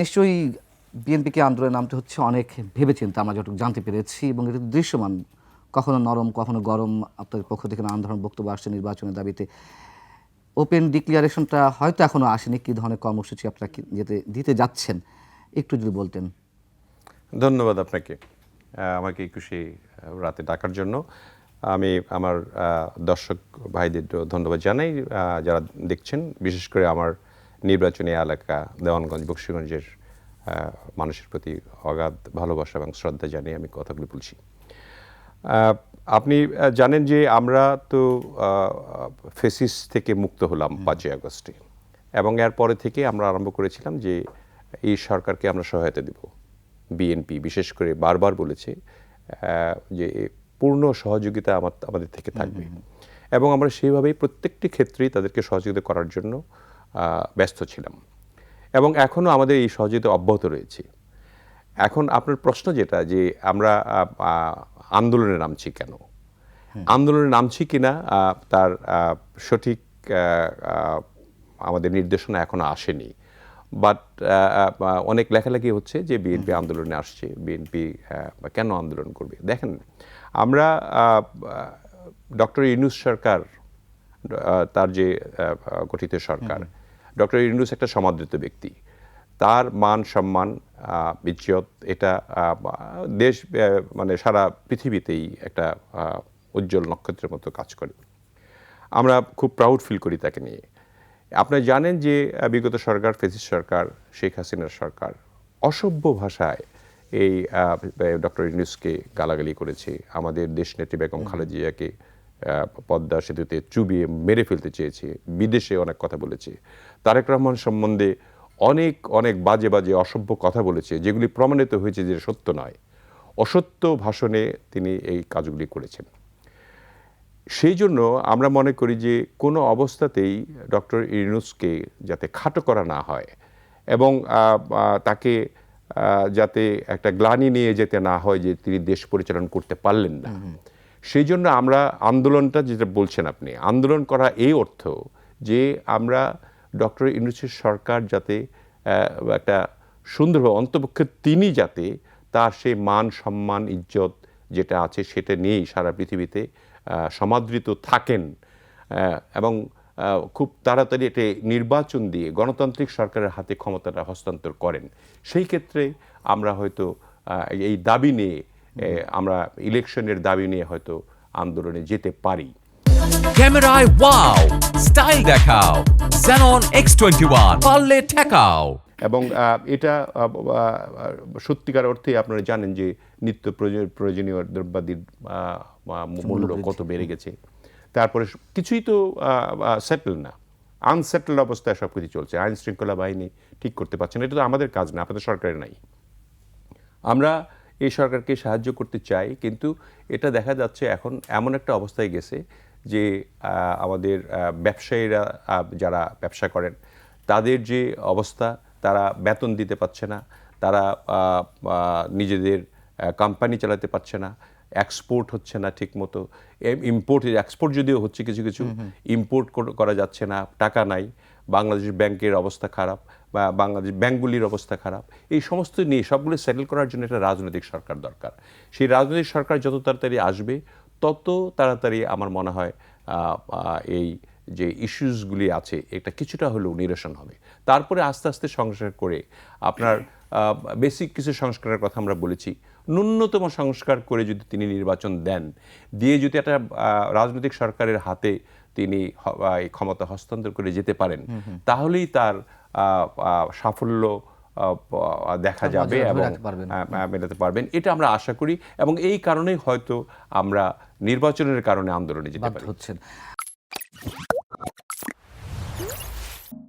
নিশ্চয়ই বিএনপিকে আন্দোলনে নামতে হচ্ছে অনেক ভেবেচিন্তে, আমরা যতটুকু জানতে পেরেছি এবং এটা দৃশ্যমান। কখনো নরম, কখনো গরম, আপনাদের পক্ষ থেকে নানান ধরনের বক্তব্য আসছে নির্বাচনের দাবিতে। ওপেন ডিক্লারেশনটা হয়তো এখনও আসেনি, কী ধরনের কর্মসূচি আপনারা যেতে, দিতে যাচ্ছেন? একটু যদি বলতেন। ধন্যবাদ আপনাকে। আমাকে একুশে রাতে ডাকার জন্য। আমি আমার দর্শক ভাইদের ধন্যবাদ জানাই। যারা দেখছেন, বিশেষ করে আমার নির্বাচনী এলাকা দেওয়ানগঞ্জ বক্সিগঞ্জের মানুষের প্রতি অগাধ ভালোবাসা এবং শ্রদ্ধা জানিয়ে আমি কথাগুলি বলছি। আপনি জানেন যে আমরা তো ফেসিস থেকে মুক্ত হলাম পাঁচই আগস্টে এবং এর পরে থেকে আমরা আরম্ভ করেছিলাম যে এই সরকারকে আমরা সহায়তা দেব। বিএনপি বিশেষ করে বারবার বলেছে যে পূর্ণ সহযোগিতা আমার আমাদের থেকে থাকবে। এবং আমরা সেইভাবেই প্রত্যেকটি ক্ষেত্রেই তাদেরকে সহযোগিতা করার জন্য ব্যস্ত ছিলাম। এবং এখনও আমাদের এই সহযোগিতা অব্যাহত রয়েছে। এখন আপনার প্রশ্ন যেটা যে আমরা আন্দোলনে নামছি কেন? আন্দোলনে নামছি কিনা তার সঠিক আমাদের নির্দেশনা এখনও আসেনি। বাট অনেক লেখালেখি হচ্ছে যে বিএনপি আন্দোলনে আসছে বিএনপি কেন আন্দোলন করবে? দেখেন আমরা ডক্টর ইউনুস সরকার তার যে গঠিত সরকার। ডক্টর ইউনুস একটা সমাদৃত ব্যক্তি। তার মান সম্মান ইজ্জত এটা দেশ মানে সারা পৃথিবীতেই একটা উজ্জ্বল নক্ষত্রের মতো কাজ করে। আমরা খুব প্রাউড ফিল করি তাকে নিয়ে। আপনি জানেন যে বিগত সরকার ফেসিস সরকার শেখ হাসিনার সরকার অসভ্য ভাষায় এই ডক্টর ইউনুসকে গালাগালি করেছে। আমাদের দেশ নেত্রী বেগম খালেদা জিয়াকে আহ, পদ্মা সেতুতে চুবিয়ে মেরে ফেলতে চেয়েছে, বিদেশে অনেক কথা বলেছে। তারেক রহমান সম্বন্ধে অনেক অনেক বাজে বাজে, অসভ্য কথা বলেছে, যেগুলি প্রমাণিত হয়েছে যে সত্য নয়। অসত্য ভাষণে তিনি এই কাজগুলি করেছেন। সেই জন্য আমরা মনে করি যে কোনো অবস্থাতেই ডক্টর ইউনুসকে যাতে খাটো করা না হয় এবং তাকে যাতে একটা গ্লানি নিয়ে যেতে না হয় যে তিনি দেশ পরিচালনা করতে পারলেন না। সেই জন্য আমরা আন্দোলনটা যেটা বলছেন আপনি, আন্দোলন করা এই অর্থ যে আমরা ডক্টর ইউনুসের সরকার যাতে একটা সুন্দরভাবে অন্তপক্ষে তিনি যাতে তার সেই মান, সম্মান, ইজ্জত যেটা আছে সেটা নিয়েই সারা পৃথিবীতে সমাদৃত থাকেন। এবং খুব তাড়াতাড়ি এটা নির্বাচন দিয়ে গণতান্ত্রিক সরকারের হাতে ক্ষমতাটা হস্তান্তর করেন। সেই ক্ষেত্রে আমরা হয়তো এই দাবি নিয়ে আমরা ইলেকশনের দাবি নিয়ে হয়তো আন্দোলনে যেতে পারি। ক্যামেরায় ওয়াও স্টাইল দেখাও Xenon X21 পারলে ঠেকাও। এবং এটা সত্যিকার অর্থে আপনারা জানেন যে নিত্য প্রয়োজন- প্রয়োজনীয় দ্রব্যাদির মূল্য কত বেড়ে গেছে। তারপরে কিছুই তো সেটেল না। আনসেটেল অবস্থায় সব কিছু চলছে। আইন শৃঙ্খলা বাহিনী ঠিক করতে পারছে না। এটা তো আমাদের কাজ না আপনাদের সরকারের নাই। আমরা এই সরকারকে সাহায্য করতে চাই, কিন্তু এটা দেখা যাচ্ছে এখন এমন একটা অবস্থায় গেছে যে আমাদের ব্যবসায়ীরা যারা ব্যবসা করেন, তাদের যে অবস্থা, তারা বেতন দিতে পারছে না, তারা নিজেদের কোম্পানি চালাতে পারছে না এক্সপোর্ট হচ্ছে না ঠিক মতো ইম্পোর্ট এক্সপোর্ট যদিও হচ্ছে কিছু কিছু ইম্পোর্ট করা যাচ্ছে না টাকা নাই। বাংলাদেশ ব্যাংকের অবস্থা খারাপ বা বাংলাদেশ ব্যাংকগুলির অবস্থা খারাপ। এই সমস্ত নিয়ে সবগুলো সেটেল করার জন্য একটা রাজনৈতিক সরকার দরকার। সেই রাজনৈতিক সরকার যত তাড়াতাড়ি আসবে তত তাড়াতাড়ি আমার মনে হয় এই যে ইস্যুসগুলি আছে এটা কিছুটা হলেও নিরসন হবে। তারপরে আস্তে আস্তে সংস্কার করে আপনার বেসিক কিছু সংস্কারের কথা আমরা বলেছি। ন্যূনতম সংস্কার করে যদি তিনি নির্বাচন দেন দিয়ে যদি একটা রাজনৈতিক সরকারের হাতে তিনি ক্ষমতা হস্তান্তর করে যেতে পারেন তাহলেই তার সাফল্য দেখা যাবে এবং রাখতে পারবেন। এটা আমরা আশা করি এবং এই কারণেই হয়তো আমরা নির্বাচনের কারণে আন্দোলনে যেতে পারি। হচ্ছেন।